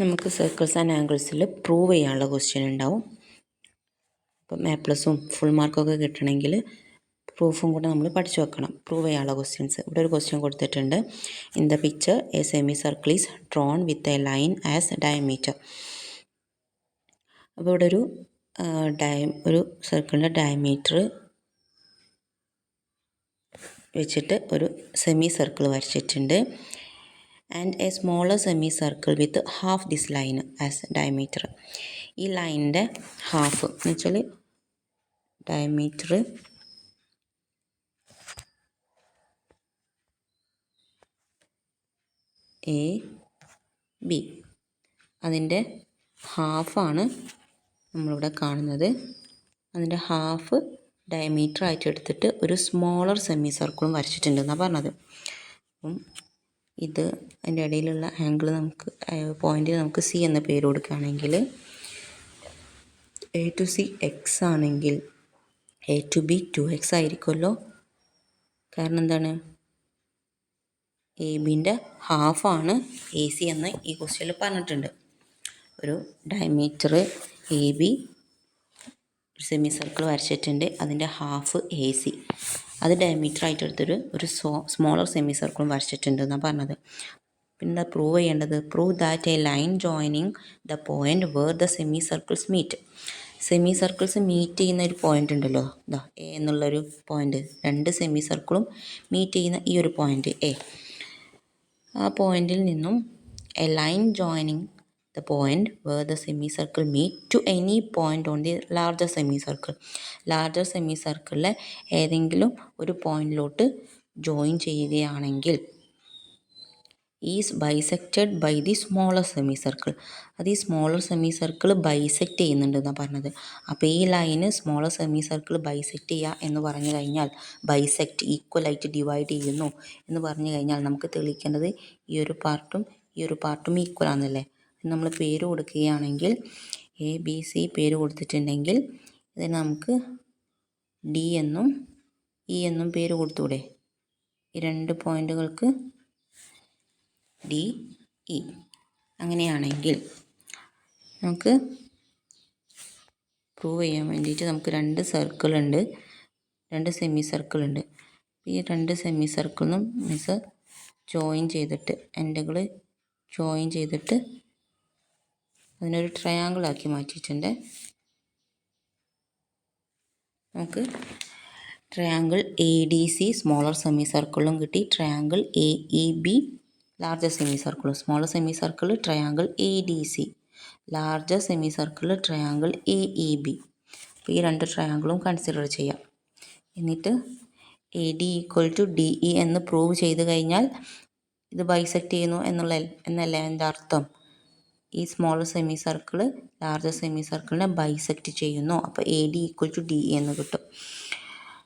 നമുക്ക് circles and ആംഗിൾസിൽ prove ചെയ്യാനുള്ള ക്വസ്റ്റ്യൻ ഉണ്ടാവും. അപ്പം എ പ്ലസും ഫുൾ മാർക്കൊക്കെ കിട്ടണമെങ്കിൽ പ്രൂഫും കൂടെ നമ്മൾ പഠിച്ചു വെക്കണം. പ്രൂവ് ചെയ്യാനുള്ള ക്വസ്റ്റ്യൻസ് ഇവിടെ ഒരു ക്വസ്റ്റ്യൻ കൊടുത്തിട്ടുണ്ട്. In the picture a semicircle is drawn with a line as diameter അപ്പോൾ ഇവിടെ ഒരു ഡയ ഒരു സർക്കിളിന്റെ ഡയമീറ്റർ വെച്ചിട്ട് ഒരു സെമി സർക്കിൾ വരച്ചിട്ടുണ്ട്. And a smaller semicircle with half this line as diameter ഈ ലൈനിന്റെ ഹാഫ് എന്ന് വെച്ചാൽ ഡയമീറ്റർ എ ബി അതിന്റെ ഹാഫാണ് നമ്മളിവിടെ കാണുന്നത്. അതിന്റെ ഹാഫ് ഡയമീറ്റർ ആയിട്ട് എടുത്തിട്ട് ഒരു സ്മോളർ സെമി സർക്കിളും വരച്ചിട്ടുണ്ടെന്നാണ് പറഞ്ഞത്. അപ്പം ഇത് അതിന്റെ ഇടയിലുള്ള ആംഗിൾ നമുക്ക് പോയിന്റിൽ നമുക്ക് സി എന്ന പേര് കൊടുക്കുകയാണെങ്കിൽ എ ടു സി എക്സ് ആണെങ്കിൽ A two B two X ആയിരിക്കുമല്ലോ. കാരണം എന്താണ്? എ ബിന്റെ ഹാഫാണ് എ സി എന്ന് ഈ ക്വസ്റ്റ്യനിൽ പറഞ്ഞിട്ടുണ്ട്. ഒരു diameter A B semi circle വരച്ചിട്ടുണ്ട്. അതിന്റെ ഹാഫ് എ സി അത് ഡയമീറ്റർ ആയിട്ട് എടുത്തൊരു ഒരു സോ സ്മോളർ സെമി സർക്കിളും വരച്ചിട്ടുണ്ട് എന്നാണ് പറഞ്ഞത്. പിന്നെ പ്രൂവ് ചെയ്യേണ്ടത് prove that a line joining the point where the semicircles meet semicircles meet ചെയ്യുന്ന ഒരു പോയിന്റ് ഉണ്ടല്ലോ. ഇതാ എ എന്നുള്ളൊരു പോയിന്റ് രണ്ട് സെമി സർക്കിളും മീറ്റ് ചെയ്യുന്ന ഈ ഒരു പോയിന്റ് എ ആ പോയിന്റിൽ നിന്നും a line joining the point where the semicircle meet to any point on the larger semicircle. Larger semi സർക്കിളിലെ ഏതെങ്കിലും ഒരു പോയിന്റിലോട്ട് ജോയിൻ ചെയ്യുകയാണെങ്കിൽ is bisected by the smaller semicircle അത് ഈ സ്മോളർ സെമി സർക്കിൾ ബൈസെക്റ്റ് ചെയ്യുന്നുണ്ട് എന്നാണ് പറഞ്ഞത്. അപ്പോൾ ഈ ലൈന് സ്മോളർ സെമി സർക്കിൾ ബൈസെക്റ്റ് ചെയ്യുക എന്ന് പറഞ്ഞു കഴിഞ്ഞാൽ ബൈസെക്റ്റ് ഈക്വലായിട്ട് ഡിവൈഡ് ചെയ്യുന്നു എന്ന് പറഞ്ഞു കഴിഞ്ഞാൽ നമുക്ക് തെളിയിക്കേണ്ടത് ഈ ഒരു പാർട്ടും ഈ ഒരു പാർട്ടും ഈക്വൽ ആണെന്നല്ലേ നമ്മൾ പേര് കൊടുക്കുകയാണെങ്കിൽ എ ബി സി പേര് കൊടുത്തിട്ടുണ്ടെങ്കിൽ ഇതിന് നമുക്ക് ഡി എന്നും ഇ എന്നും പേര് കൊടുത്തൂടെ ഈ രണ്ട് പോയിന്റുകൾക്ക് ഡി ഇ അങ്ങനെയാണെങ്കിൽ നമുക്ക് പ്രൂവ് ചെയ്യാൻ വേണ്ടിയിട്ട് നമുക്ക് രണ്ട് സർക്കിൾ ഉണ്ട്. രണ്ട് സെമി സർക്കിൾ ഉണ്ട്. ഈ രണ്ട് സെമി സർക്കിളിനും മിസ് ജോയിൻ ചെയ്തിട്ട് എൻഡുകൾ ജോയിൻ ചെയ്തിട്ട് അതിനൊരു ട്രയാങ്കിൾ ആക്കി മാറ്റിയിട്ടുണ്ട്. നമുക്ക് triangle A D C smaller semi സർക്കിളും കിട്ടി. Triangle A E B larger semi സർക്കിളും smaller semicircle triangle A D C larger semicircle triangle A E B അപ്പോൾ ഈ രണ്ട് ട്രയാങ്കിളും കൺസിഡർ ചെയ്യാം. എന്നിട്ട് A D equal to D E എന്ന് prove ചെയ്ത് കഴിഞ്ഞാൽ ഇത് ബൈസെക്റ്റ് ചെയ്യുന്നു എന്നുള്ള എന്നല്ല എന്റെ അർത്ഥം. ഈ small semi circle larger semi സർക്കിളിനെ ബൈസെക്റ്റ് ചെയ്യുന്നു. അപ്പോൾ A D equal to D എന്ന് കിട്ടും.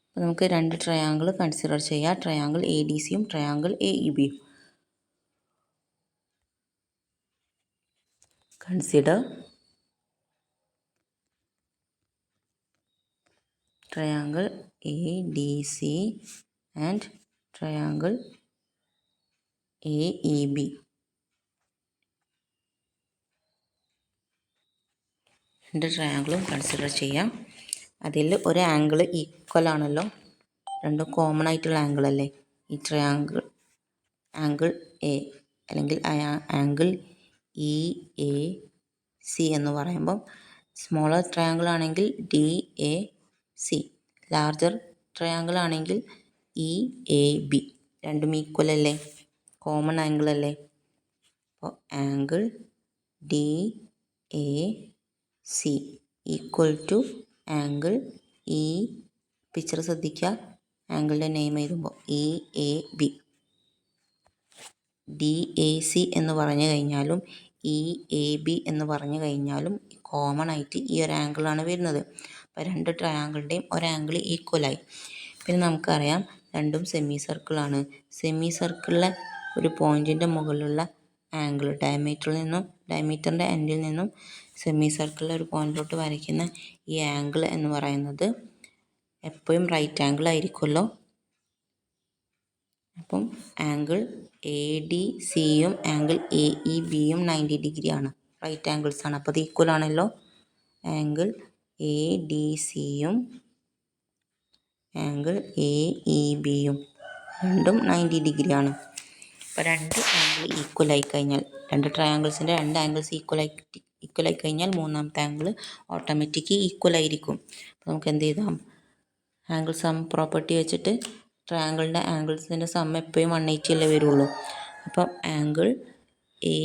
അപ്പോൾ നമുക്ക് രണ്ട് ട്രയാങ്കിൾ കൺസിഡർ ചെയ്യാം. ട്രയാങ്കിൾ എ ഡി സിയും ട്രയാങ്കിൾ എ ഇ ബിയും consider triangle A D C and triangle A E B രണ്ട് ട്രയാങ്കിളും കൺസിഡർ ചെയ്യാം. അതിൽ ഒരു ആംഗിൾ ഈക്വൽ ആണല്ലോ. രണ്ടും കോമൺ ആയിട്ടുള്ള ആംഗിൾ അല്ലേ? ഈ ട്രയാങ്കിൾ ആംഗിൾ എ അല്ലെങ്കിൽ ആംഗിൾ ഇ എ സി എന്ന് പറയുമ്പം സ്മോളർ ട്രയാങ്കിൾ ആണെങ്കിൽ D A C larger triangle ആണെങ്കിൽ ഇ എ ബി രണ്ടും ഈക്വൽ അല്ലേ? കോമൺ ആംഗിൾ അല്ലേ? അപ്പോൾ angle D A C equal to angle E picture ശ്രദ്ധിക്കുക. ആംഗിളിന്റെ നെയിം എഴുതുമ്പോൾ E A B D A C എന്ന് പറഞ്ഞു കഴിഞ്ഞാലും ഇ എ ബി എന്ന് പറഞ്ഞു കഴിഞ്ഞാലും കോമൺ ആയിട്ട് ഈ ഒരു ആംഗിളാണ് വരുന്നത്. അപ്പോൾ രണ്ട് ട്രയാങ്കിളിന്റെയും ഒരാംഗിൾ ഈക്വലായി പിന്നെ നമുക്കറിയാം രണ്ടും സെമി സർക്കിളാണ് സെമി സർക്കിളിലെ ഒരു പോയിന്റിന്റെ മുകളിലുള്ള ആംഗിൾ ഡയമീറ്ററിൽ നിന്നും ഡയമീറ്ററിന്റെ എൻഡിൽ നിന്നും സെമി സർക്കിളിൽ ഒരു പോയിന്റിലോട്ട് വരയ്ക്കുന്ന ഈ ആംഗിൾ എന്ന് പറയുന്നത് എപ്പോഴും റൈറ്റ് ആംഗിൾ ആയിരിക്കുമല്ലോ. അപ്പം ആംഗിൾ എ ഡി സിയും ആംഗിൾ എ ഇ ബിയും നയന്റി ഡിഗ്രി ആണ്. റൈറ്റ് ആംഗിൾസ് ആണ്. അപ്പോൾ അത് ഈക്വൽ ആണല്ലോ. ആംഗിൾ എ ഡി സിയും ആംഗിൾ എ ഇ ബിയും രണ്ടും നയന്റി ഡിഗ്രി ആണ്. അപ്പോൾ രണ്ട് ആംഗിൾ ഈക്വൽ ആയി കഴിഞ്ഞാൽ രണ്ട് ട്രയാങ്കിൾസിന്റെ രണ്ട് ആംഗിൾസ് ഈക്വൽ ആയി ഈക്വൽ ആയി കഴിഞ്ഞാൽ മൂന്നാമത്തെ ആംഗിൾ ഓട്ടോമാറ്റിക്ക് ഈക്വൽ ആയിരിക്കും. അപ്പോൾ നമുക്ക് എന്ത് ചെയ്താം ആംഗിൾ സം പ്രോപ്പർട്ടി വെച്ചിട്ട് ട്രയാങ്കിളിന്റെ ആംഗിൾസിന്റെ സം എപ്പോഴും വൺ എയ്റ്റി അല്ലേ വരുള്ളൂ. അപ്പം angle A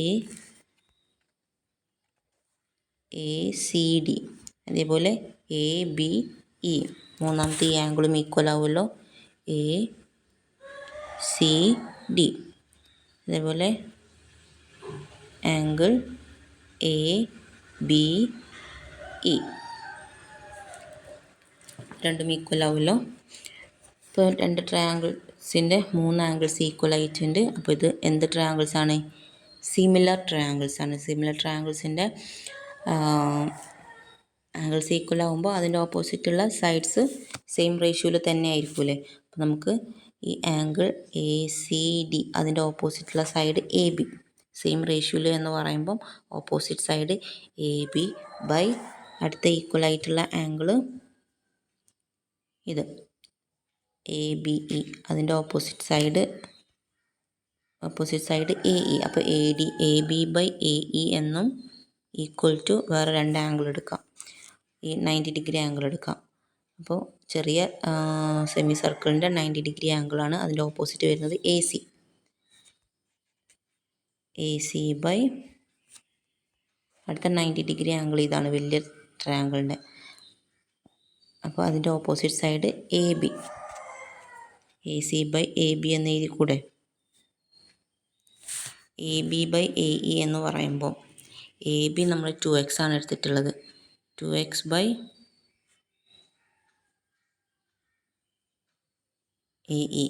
A C D അതേപോലെ എ ബി ഇ മൂന്നാമത്തെ ഈ ആംഗിളും ഈക്വൽ ആവുമല്ലോ. എ സി ഡി അതേപോലെ ആംഗിൾ എ ബി ഇ രണ്ടും ഈക്വൽ ആവുമല്ലോ. ഇപ്പോൾ രണ്ട് ട്രയാങ്കിൾസിന്റെ മൂന്ന് ആംഗിൾസ് ഈക്വൽ ആയിട്ടുണ്ട്. അപ്പോൾ ഇത് എന്ത് ട്രയാങ്കിൾസ് ആണ്? സിമിലർ ട്രയാങ്കിൾസ് ആണ്. സിമിലർ ട്രയാങ്കിൾസിന്റെ ആംഗിൾസ് ഈക്വൽ ആകുമ്പോൾ അതിന്റെ ഓപ്പോസിറ്റുള്ള സൈഡ്സ് സെയിം റേഷ്യോയിൽ തന്നെ ആയിരിക്കുമല്ലേ അപ്പോൾ നമുക്ക് ഈ ആംഗിൾ എ സി ഡി അതിന്റെ ഓപ്പോസിറ്റുള്ള സൈഡ് എ ബി സെയിം റേഷ്യോയിൽ എന്ന് പറയുമ്പം opposite side A B by അടുത്ത ഈക്വൽ ആയിട്ടുള്ള ആംഗിൾ ഇത്. എ ബി ഇ അതിന്റെ opposite side opposite side A E അപ്പോൾ A D A B by A E എന്നും ഈക്വൽ ടു വേറെ രണ്ട് ആംഗിൾ എടുക്കാം. ഈ നയന്റി ഡിഗ്രി ആംഗിൾ എടുക്കാം. അപ്പോൾ ചെറിയ സെമി സർക്കിളിന്റെ നയന്റി ഡിഗ്രി ആംഗിളാണ് അതിന്റെ ഓപ്പോസിറ്റ് വരുന്നത് A C A C by അടുത്ത നയന്റി ഡിഗ്രി ആംഗിൾ ഇതാണ് വലിയ ട്രയാങ്കിളിന്റെ അപ്പോൾ അതിന്റെ opposite side A B A C by A B എന്ന് എഴുതി കൂടെ A B by A E എന്ന് പറയുമ്പോൾ എ ബി നമ്മൾ ടു എക്സ് ആണ് എടുത്തിട്ടുള്ളത്. Two x by A E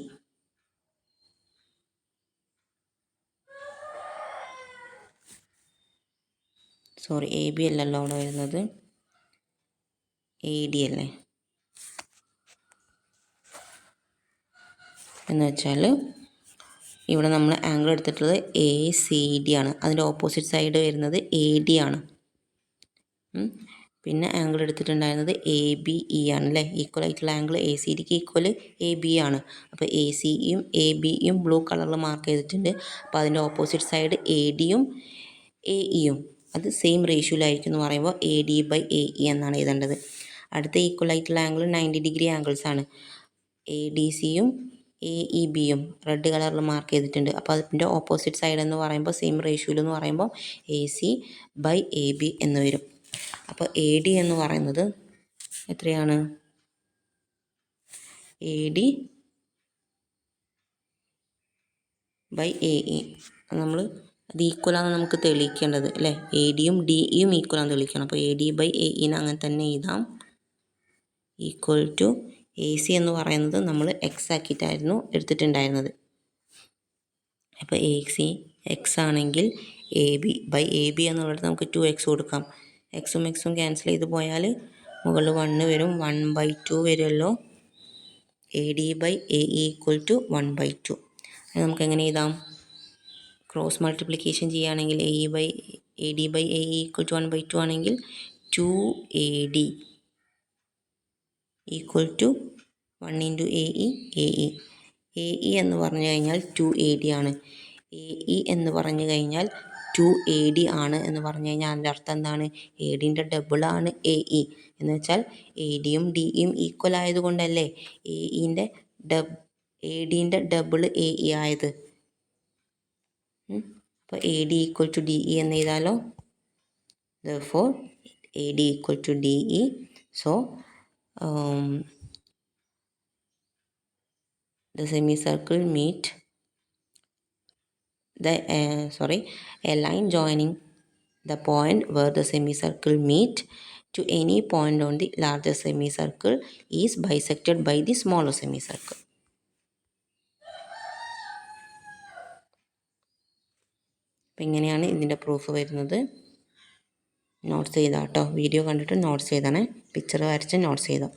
sorry A B അല്ലല്ലോ അവിടെ വരുന്നത്. എ ഡി അല്ലേ? എന്ന് വെച്ചാൽ ഇവിടെ നമ്മൾ ആംഗിൾ എടുത്തിട്ടുള്ളത് എ സി ഡി ആണ്. അതിന്റെ ഓപ്പോസിറ്റ് സൈഡ് വരുന്നത് എ ഡി ആണ്. പിന്നെ ആംഗിൾ എടുത്തിട്ടുണ്ടായിരുന്നത് എ ബി ഇ ആണ് അല്ലേ? ഈക്വൽ ആയിട്ടുള്ള ആംഗിൾ എ സി ഡിക്ക് ഈക്വൽ എ ബി ആണ്. അപ്പോൾ എ സിയും എ ബിയും ബ്ലൂ കളറിൽ മാർക്ക് ചെയ്തിട്ടുണ്ട്. അപ്പോൾ അതിന്റെ ഓപ്പോസിറ്റ് സൈഡ് എ ഡിയും എ ഇയും അത് സെയിം റേഷ്യോയിലായിരിക്കും എന്ന് പറയുമ്പോൾ A D by A E എന്നാണ് എഴുതേണ്ടത്. അടുത്ത ഈക്വൽ ആയിട്ടുള്ള ആംഗിൾ നയന്റി ഡിഗ്രി ആംഗിൾസ് ആണ്. എ ഡി സിയും എ ഇ ബിയും റെഡ് കളറിൽ മാർക്ക് ചെയ്തിട്ടുണ്ട്. അപ്പോൾ അതിന്റെ ഓപ്പോസിറ്റ് സൈഡ് എന്ന് പറയുമ്പോൾ സെയിം റേഷ്യോയിൽ എന്ന് പറയുമ്പോൾ A C by A B എന്ന് വരും. അപ്പോൾ എ ഡി എന്ന് പറയുന്നത് എത്രയാണ്? A D by A E നമ്മൾ അത് ഈക്വലാണ് നമുക്ക് തെളിയിക്കേണ്ടത് അല്ലേ? എ ഡിയും ഡി ഇയും ഈക്വലാണ് തെളിയിക്കണം. അപ്പോൾ എ ഡി ബൈ എ ഇന് അങ്ങനെ തന്നെ എഴുതാം. ഈക്വൽ ടു എ സി എന്ന് പറയുന്നത് നമ്മൾ എക്സ് ആക്കിയിട്ടായിരുന്നു എടുത്തിട്ടുണ്ടായിരുന്നത്. അപ്പോൾ എ സി എക്സ് ആണെങ്കിൽ A B by A B എന്നുള്ളത് നമുക്ക് ടു എക്സ് കൊടുക്കാം. എക്സും എക്സും ക്യാൻസൽ ചെയ്ത് പോയാൽ മുകളിൽ വണ്ണ് വരും വൺ ബൈ ടു വരുമല്ലോ A D by A equal to one by two നമുക്ക് എങ്ങനെ എഴുതാം? ക്രോസ് മൾട്ടിപ്ലിക്കേഷൻ ചെയ്യുകയാണെങ്കിൽ A E by A D by A equal to one by two ആണെങ്കിൽ two A D equal to one into A E A E A E എന്ന് പറഞ്ഞു കഴിഞ്ഞാൽ two A D ആണ്. A E എന്ന് പറഞ്ഞു കഴിഞ്ഞാൽ two A D ആണ് എന്ന് പറഞ്ഞു കഴിഞ്ഞാൽ അതിന്റെ അർത്ഥം എന്താണ്? എ ഡിന്റെ ഡബിളാണ് എ ഇ എന്ന് വെച്ചാൽ എ ഡിയും ഡിയും ഈക്വൽ ആയതുകൊണ്ടല്ലേ എ ഇന്റെ ഡബ് എ ഡിന്റെ ഡബിൾ എ ഇ ആയത്? അപ്പോൾ A D equal to D E എന്ന് എഴുതാലോ for A D equal to D E so the semicircle meet the uh, sorry a line joining the point where the semicircle meet to any point on the larger semicircle is bisected by the smaller semicircle അപ്പം ഇങ്ങനെയാണ് ഇതിന്റെ proof വരുന്നത്. Notes ചെയ്താട്ടോ video കണ്ടിട്ട് notes ചെയ്താണ്. Picture വരച്ച് notes ചെയ്താൽ